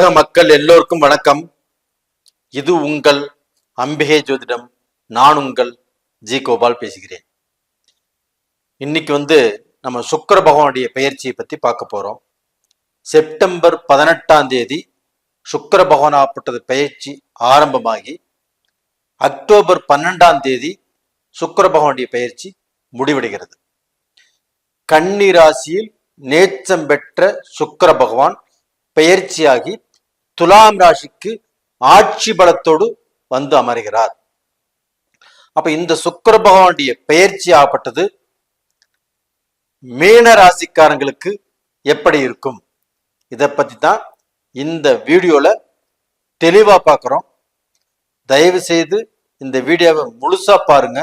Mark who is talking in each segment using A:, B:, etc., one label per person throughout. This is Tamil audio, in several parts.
A: உலக மக்கள் எல்லோருக்கும் வணக்கம். இது உங்கள் அம்பிகை ஜோதிடம். நான் உங்கள் ஜி கோபால் பேசுகிறேன். இன்னைக்கு வந்து நம்ம சுக்கர பகவானுடைய பெயர்ச்சியை பத்தி பார்க்க போறோம். செப்டம்பர் பதினெட்டாம் தேதி சுக்கர பகவான் ஆப்பட்டது பெயர்ச்சி ஆரம்பமாகி அக்டோபர் பன்னெண்டாம் தேதி சுக்கர பகவானுடைய பயிற்சி முடிவடைகிறது. கன்னி ராசியில் நேச்சம் பெற்ற சுக்கர பகவான் பெயர்ச்சியாகி துலாம் ராசிக்கு ஆட்சி பலத்தோடு வந்து அமர்கிறார். அப்ப இந்த சுக்கர பகவானுடைய பெயர்ச்சி ஆகப்பட்டது. மீன ராசிக்காரங்களுக்கு எப்படி இருக்கும்? இதை பத்தி தான் இந்த வீடியோல தெளிவா பார்க்குறோம் தயவு செய்து இந்த வீடியோவை முழுசா பாருங்க.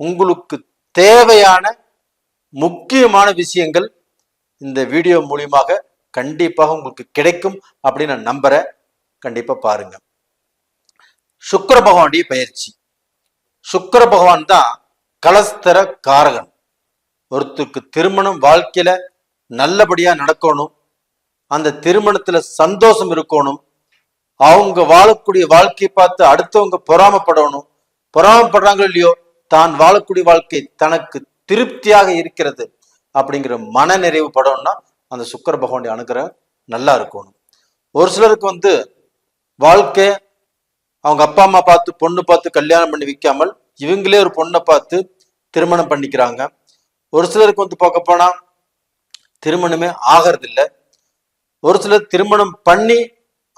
A: உங்களுக்கு தேவையான முக்கியமான விஷயங்கள் இந்த வீடியோ மூலியமாக கண்டிப்பாக உங்களுக்கு கிடைக்கும் அப்படின்னு நான் நம்புறேன் கண்டிப்பா பாருங்க. சுக்கர பகவானுடைய பயிற்சி. சுக்கர பகவான் தான் கலஸ்தர காரகன். ஒருத்தருக்கு திருமணம் வாழ்க்கையில நல்லபடியா நடக்கணும். அந்த திருமணத்துல சந்தோஷம் இருக்கணும். அவங்க வாழக்கூடிய வாழ்க்கையை பார்த்து அடுத்தவங்க பொறாமப்படணும். பொறாமப்படுறாங்களோ இல்லையோ தான் வாழக்கூடிய வாழ்க்கை தனக்கு திருப்தியாக இருக்கிறது அப்படிங்கிற மன நிறைவு படணும்னா அந்த சுக்கர பகவானுடைய அனுகிரகம் நல்லா இருக்கணும். ஒரு சிலருக்கு வந்து வாழ்க்கை அவங்க அப்பா அம்மா பார்த்து பொண்ணு பார்த்து கல்யாணம் பண்ணி விற்காமல் இவங்களே ஒரு பொண்ணை பார்த்து திருமணம் பண்ணிக்கிறாங்க. ஒரு சிலருக்கு வந்து பார்க்க போனா திருமணமே ஆகிறதில்ல. ஒரு சிலர் திருமணம் பண்ணி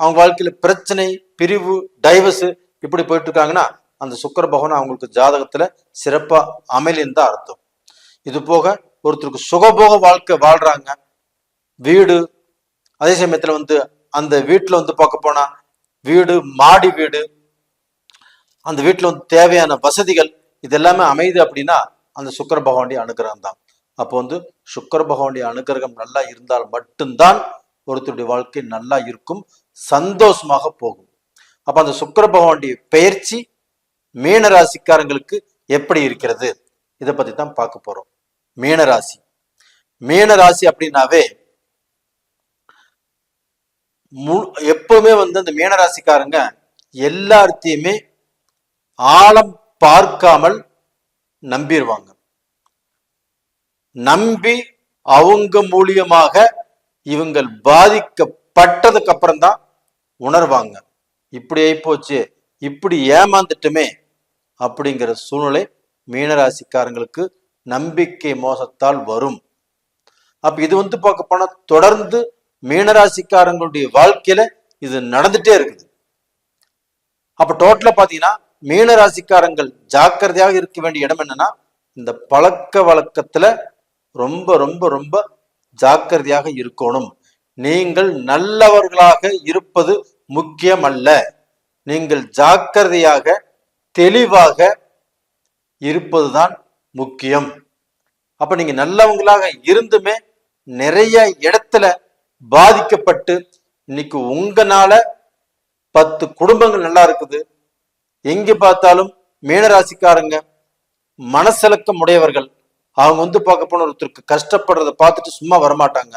A: அவங்க வாழ்க்கையில பிரச்சனை பிரிவு டைவர்ஸ் இப்படி போயிட்டு இருக்காங்கன்னா அந்த சுக்கர பகவான் அவங்களுக்கு ஜாதகத்துல சிறப்பா அமையலன்னு தான் அர்த்தம். இது போக ஒருத்தருக்கு சுகபோக வாழ்க்கை வாழ்றாங்க. வீடு. அதே சமயத்துல வந்து அந்த வீட்டுல வந்து பார்க்க போனா வீடு மாடி வீடு அந்த வீட்டுல வந்து தேவையான வசதிகள் இது எல்லாமே அமையுது அப்படின்னா அந்த சுக்கர பகவானுடைய அனுகிரகம் தான். அப்போ வந்து சுக்கர பகவானுடைய அனுகிரகம் நல்லா இருந்தால் மட்டும்தான் ஒருத்தருடைய வாழ்க்கை நல்லா இருக்கும் சந்தோஷமாக போகும். அப்ப அந்த சுக்கர பகவானுடைய பெயர்ச்சி மீன ராசிக்காரங்களுக்கு எப்படி இருக்கிறது? இதை பத்தி தான் பார்க்க போறோம். மீனராசி. மீனராசி அப்படின்னாவே மு- எப்பவுமே வந்து அந்த மீனராசிக்காரங்க எல்லாத்தையுமே ஆழம் பார்க்காமல் நம்பிடுவாங்க நம்பி அவங்க மூலியமாக இவங்கள் பாதிக்கப்பட்டதுக்கு அப்புறம் தான் உணர்வாங்க. இப்படி ஆயிப்போச்சு இப்படி ஏமாந்துட்டுமே அப்படிங்கிற சூழ்நிலை மீனராசிக்காரங்களுக்கு நம்பிக்கை மோசத்தால் வரும். அப்ப இது வந்து பார்க்க போனா தொடர்ந்து மீனராசிக்காரங்களுடைய வாழ்க்கையில இது நடந்துட்டே இருக்குது. அப்ப டோட்டலா பாத்தீங்கன்னா மீனராசிக்காரங்கள் ஜாக்கிரதையாக இருக்க வேண்டிய இடம் என்னன்னா இந்த பழக்க வழக்கத்துல ரொம்ப ரொம்ப ரொம்ப ஜாக்கிரதையாக இருக்கணும். நீங்கள் நல்லவர்களாக இருப்பது முக்கியம் அல்ல நீங்கள் ஜாக்கிரதையாக தெளிவாக இருப்பதுதான் முக்கியம். அப்ப நீங்க நல்லவங்களாக இருந்துமே நிறைய இடத்துல பாதிக்கப்பட்டு இன்னைக்கு உங்கனால பத்து குடும்பங்கள் நல்லா இருக்குது. எங்க பார்த்தாலும் மீனராசிக்காரங்க மனசலக்கம் உடையவர்கள். அவங்க வந்து பார்க்க போன ஒருத்தருக்கு கஷ்டப்படுறதை பார்த்துட்டு சும்மா வரமாட்டாங்க.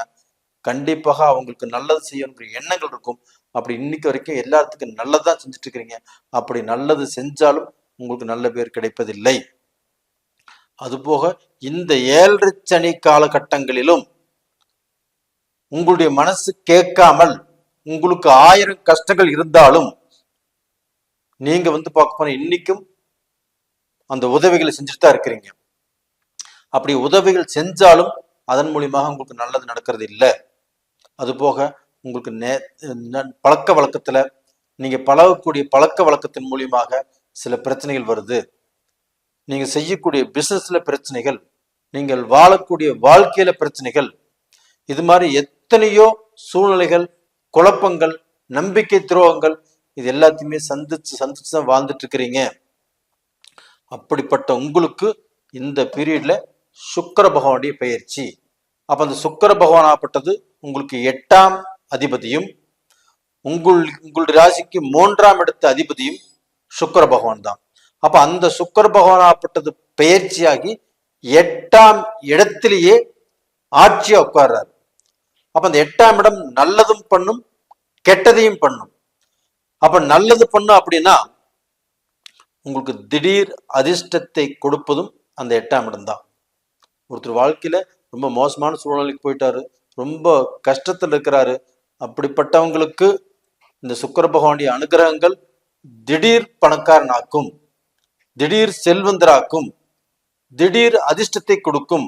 A: கண்டிப்பாக அவங்களுக்கு நல்லது செய்யணுங்கிற எண்ணங்கள் இருக்கும். அப்படி இன்னைக்கு வரைக்கும் எல்லாத்துக்கும் நல்லதுதான் செஞ்சுட்டு இருக்கிறீங்க அப்படி நல்லது செஞ்சாலும் உங்களுக்கு நல்ல பேர் கிடைப்பதில்லை. அதுபோக இந்த ஏழரை சனி காலகட்டங்களிலும் உங்களுடைய மனசு கேட்காமல் உங்களுக்கு ஆயிரம் கஷ்டங்கள் இருந்தாலும் நீங்க வந்து பார்க்க போன இன்னைக்கும் அந்த உதவிகளை செஞ்சுட்டு தான் இருக்கிறீங்க. அப்படி உதவிகள் செஞ்சாலும் அதன் மூலியமாக உங்களுக்கு நல்லது நடக்கிறது இல்லை. அதுபோக உங்களுக்கு நே பழக்க வழக்கத்துல நீங்க பழகக்கூடிய பழக்க வழக்கத்தின் மூலியமாக சில பிரச்சனைகள் வருது. நீங்க செய்யக்கூடிய பிசினஸ்ல பிரச்சனைகள் நீங்கள் வாழக்கூடிய வாழ்க்கையில பிரச்சனைகள் இது மாதிரி எத்தனையோ சூழ்நிலைகள் குழப்பங்கள் நம்பிக்கை துரோகங்கள் இது எல்லாத்தையுமே சந்திச்சு சந்திச்சு தான் வாழ்ந்துட்டு இருக்கிறீங்க அப்படிப்பட்ட உங்களுக்கு இந்த பீரியட்ல சுக்கிர பகவானுடைய பயிற்சி அப்ப அந்த சுக்கிர பகவான் ஆகப்பட்டது உங்களுக்கு எட்டாம் அதிபதியும் உங்கள் உங்களுடைய ராசிக்கு மூன்றாம் இடத்து அதிபதியும் சுக்கிர பகவான் தான். அப்ப அந்த சுக்கர பகவான் ஆகப்பட்டது பயிற்சியாகி எட்டாம் இடத்திலேயே ஆட்சியா உட்கார்றாரு. அப்ப அந்த எட்டாம் இடம் நல்லதும் பண்ணும் கெட்டதையும் பண்ணும். அப்ப நல்லது பண்ணும் அப்படின்னா உங்களுக்கு திடீர் அதிர்ஷ்டத்தை கொடுப்பதும் அந்த எட்டாம் இடம் தான். ஒருத்தர் வாழ்க்கையில ரொம்ப மோசமான சூழ்நிலைக்கு போயிட்டாரு ரொம்ப கஷ்டத்தில் இருக்கிறாரு. அப்படிப்பட்டவங்களுக்கு இந்த சுக்கர பகவானுடைய அனுகிரகங்கள் திடீர் பணக்காரனாக்கும் திடீர் செல்வந்தராக்கும் திடீர் அதிர்ஷ்டத்தை கொடுக்கும்.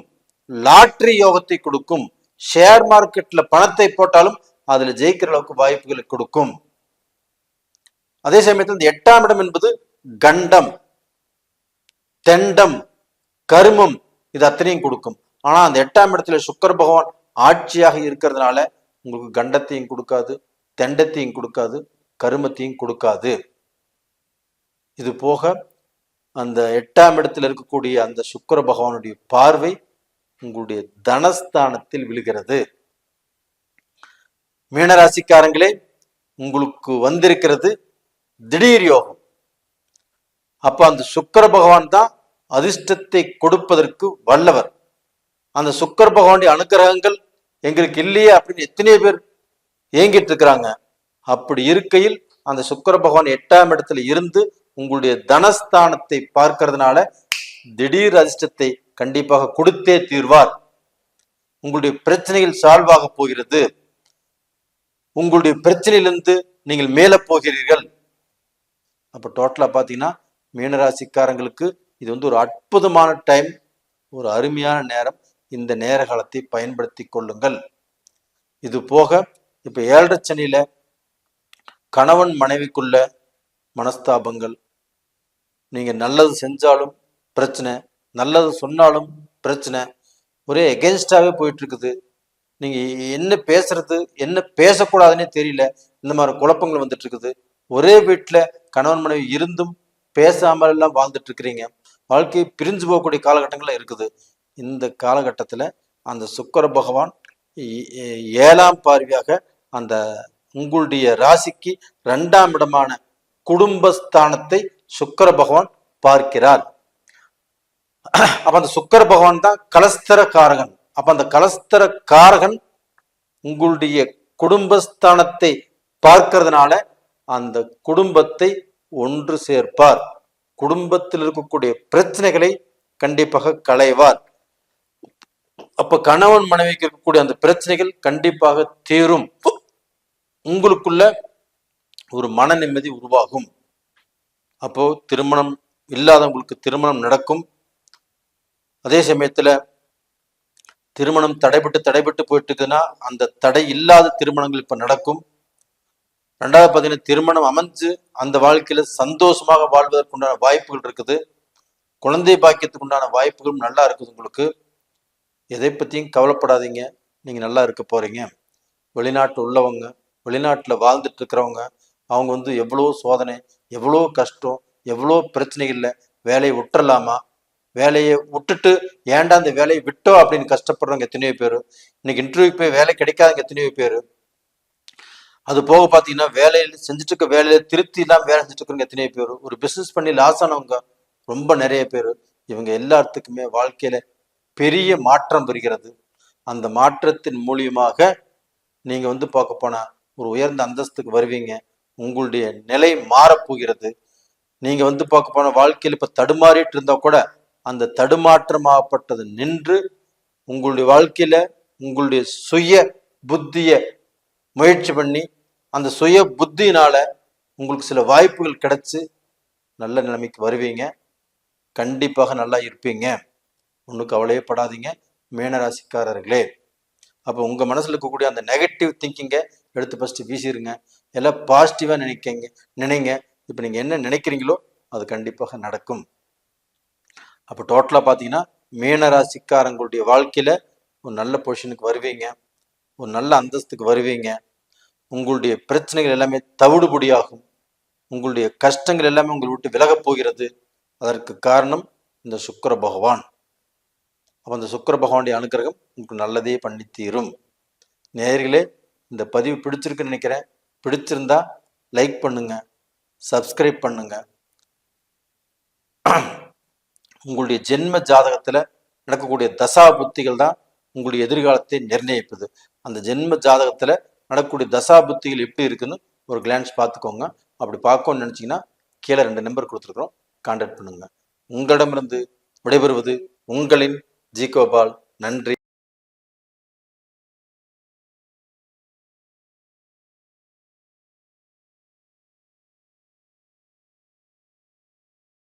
A: லாட்ரி யோகத்தை கொடுக்கும். ஷேர் மார்க்கெட்ல பணத்தை போட்டாலும் அதுல ஜெயிக்கிற அளவுக்கு வாய்ப்புகளை கொடுக்கும். அதே சமயத்தில் இந்த எட்டாம் இடம் என்பது கண்டம் தெண்டம் கருமம் இது அத்தனையும் கொடுக்கும். ஆனா அந்த எட்டாம் இடத்துல சுக்கர பகவான் ஆட்சியாக இருக்கிறதுனால உங்களுக்கு கண்டத்தையும் கொடுக்காது தெண்டத்தையும் கொடுக்காது கருமத்தையும் கொடுக்காது. இது போக அந்த எட்டாம் இடத்துல இருக்கக்கூடிய அந்த சுக்கர பகவானுடைய பார்வை உங்களுடைய தனஸ்தானத்தில் விழுகிறது. மீனராசிக்காரங்களே உங்களுக்கு வந்திருக்கிறது திடீர் யோகம். அப்ப அந்த சுக்கர பகவான் தான் அதிர்ஷ்டத்தை கொடுப்பதற்கு வல்லவர். அந்த சுக்கர பகவானுடைய அனுகிரகங்கள் எங்களுக்கு இல்லையே அப்படின்னு எத்தனை பேர் ஏங்கிட்டு இருக்கிறாங்க. அப்படி இருக்கையில் அந்த சுக்கர பகவான் எட்டாம் இடத்துல இருந்து உங்களுடைய தனஸ்தானத்தை பார்க்கறதுனால திடீர் அதிர்ஷ்டத்தை கண்டிப்பாக கொடுத்தே தீர்வார். உங்களுடைய பிரச்சனைகள் சால்வ் ஆக போகிறது. உங்களுடைய பிரச்சனையிலிருந்து நீங்கள் மேல போகிறீர்கள். அப்ப டோட்டலா பாத்தீங்கன்னா மீனராசிக்காரங்களுக்கு இது வந்து ஒரு அற்புதமான டைம் ஒரு அருமையான நேரம். இந்த நேர காலத்தை பயன்படுத்தி கொள்ளுங்கள். இது போக இப்ப ஏழரை சனியில கணவன் மனைவிக்குள்ள மனஸ்தாபங்கள். நீங்க நல்லது செஞ்சாலும் பிரச்சனை நல்லது சொன்னாலும் பிரச்சனை. ஒரே எகென்ஸ்டாகவே போயிட்டு இருக்குது நீங்க என்ன பேசுறது என்ன பேசக்கூடாதுன்னே தெரியல. இந்த மாதிரி குழப்பங்கள் வந்துட்டு இருக்குது ஒரே வீட்டில் கணவன் மனைவி இருந்தும் பேசாமல் எல்லாம் வாழ்ந்துட்டு இருக்கிறீங்க வாழ்க்கை பிரிஞ்சு போகக்கூடிய காலகட்டங்களில் இருக்குது. இந்த காலகட்டத்தில் அந்த சுக்கர பகவான் ஏழாம் பார்வையாக அந்த உங்களுடைய ராசிக்கு இரண்டாம் இடமான குடும்பஸ்தானத்தை சுக்கர பகவான் பார்க்கிறார். அப்ப அந்த சுக்கர பகவான் தான் கலஸ்தர காரகன் அப்ப அந்த கலஸ்தர காரகன் உங்களுடைய குடும்பஸ்தானத்தை பார்க்கறதுனால அந்த குடும்பத்தை ஒன்று சேர்ப்பார். குடும்பத்தில் இருக்கக்கூடிய பிரச்சனைகளை கண்டிப்பாக களைவார். அப்ப கணவன் மனைவிக்கு இருக்கக்கூடிய அந்த பிரச்சனைகள் கண்டிப்பாக தீரும். உங்களுக்குள்ள ஒரு மன நிம்மதி உருவாகும். அப்போ திருமணம் இல்லாதவங்களுக்கு திருமணம் நடக்கும். அதே சமயத்துல திருமணம் தடைபட்டு தடைபட்டு போயிட்டு இருக்குதுன்னா அந்த தடை இல்லாத திருமணங்கள் இப்ப நடக்கும். ரெண்டாவது பார்த்தீங்கன்னா திருமணம் அமைஞ்சு அந்த வாழ்க்கையில சந்தோஷமாக வாழ்வதற்குண்டான வாய்ப்புகள் இருக்குது. குழந்தை பாக்கியத்துக்கு உண்டான வாய்ப்புகளும் நல்லா இருக்குது உங்களுக்கு. எதை பத்தியும் கவலைப்படாதீங்க. நீங்க நல்லா இருக்க போறீங்க. வெளிநாட்டு உள்ளவங்க வெளிநாட்டுல வாழ்ந்துட்டு இருக்கிறவங்க அவங்க வந்து எவ்வளோ சோதனை எவ்வளோ கஷ்டம் எவ்வளோ பிரச்சனைகள்ல வேலையை விட்டுறலாமா? வேலையை விட்டுட்டு ஏன்டா அந்த வேலையை விட்டோம் அப்படின்னு கஷ்டப்படுறவங்க எத்தனையோ பேர். இன்னைக்கு இன்டர்வியூக்கு போய் வேலை கிடைக்காதவங்க எத்தனையோ பேர். அது போக பார்த்தீங்கன்னா வேலையில் செஞ்சுட்டு இருக்க வேலையில திருப்தி இல்லாமல் வேலை செஞ்சுட்டு இருக்கிறவங்க எத்தனையோ பேர். ஒரு பிசினஸ் பண்ணி லாஸ் ஆனவங்க ரொம்ப நிறைய பேர். இவங்க எல்லாத்துக்குமே வாழ்க்கையில பெரிய மாற்றம் வருகிறது அந்த மாற்றத்தின் மூலியமாக நீங்க வந்து பார்க்க போனா ஒரு உயர்ந்த அந்தஸ்துக்கு வருவீங்க. உங்களுடைய நிலை மாறப்போகிறது. நீங்க வந்து பார்க்க போன வாழ்க்கையில் இப்ப தடுமாறிட்டு இருந்தா கூட அந்த தடுமாற்றமாகப்பட்டது நின்று உங்களுடைய வாழ்க்கையில உங்களுடைய சுய புத்திய முயற்சி பண்ணி அந்த சுய புத்தியினால உங்களுக்கு சில வாய்ப்புகள் கிடைச்சு நல்ல நிலைமைக்கு வருவீங்க. கண்டிப்பாக நல்லா இருப்பீங்க. ஒன்றும் கவலையே படாதீங்க. மீனராசிக்காரர்களே அப்போ உங்கள் மனசில் இருக்கக்கூடிய அந்த நெகட்டிவ் திங்கிங்கை எடுத்து ஃபஸ்ட்டு வீசிடுங்க எல்லாம் பாசிட்டிவாக நினைக்கங்க நினைங்க. இப்போ நீங்கள் என்ன நினைக்கிறீங்களோ அது கண்டிப்பாக நடக்கும். அப்போ டோட்டலாக பார்த்தீங்கன்னா மீனராசிக்காரங்களுடைய வாழ்க்கையில் ஒரு நல்ல பொசிஷனுக்கு வருவீங்க. ஒரு நல்ல அந்தஸ்துக்கு வருவீங்க. உங்களுடைய பிரச்சனைகள் எல்லாமே தவிடுபடியாகும். உங்களுடைய கஷ்டங்கள் எல்லாமே உங்களை விட்டு விலகப் போகிறது. அதற்கு காரணம் இந்த சுக்கிர பகவான். அப்போ அந்த சுக்கிர பகவானுடைய அனுகிரகம் உங்களுக்கு நல்லதே பண்ணி தீரும் நேர்களே இந்த பதிவு பிடிச்சிருக்குன்னு நினைக்கிறேன். பிடிச்சிருந்தா லைக் பண்ணுங்க. சப்ஸ்கிரைப் பண்ணுங்க. உங்களுடைய ஜென்ம ஜாதகத்தில் நடக்கக்கூடிய தசா புத்திகள் தான் உங்களுடைய எதிர்காலத்தை நிர்ணயிப்பது. அந்த ஜென்ம ஜாதகத்தில் நடக்கக்கூடிய தசா புத்திகள் எப்படி இருக்குன்னு ஒரு கிளான்ஸ் பார்த்துக்கோங்க. அப்படி பார்க்கணும்னு நினச்சிங்கன்னா கீழே ரெண்டு நம்பர் கொடுத்துருக்குறோம். கான்டாக்ட் பண்ணுங்க. உங்களிடமிருந்து விடைபெறுவது உங்களின் ஜி கோபால். நன்றி.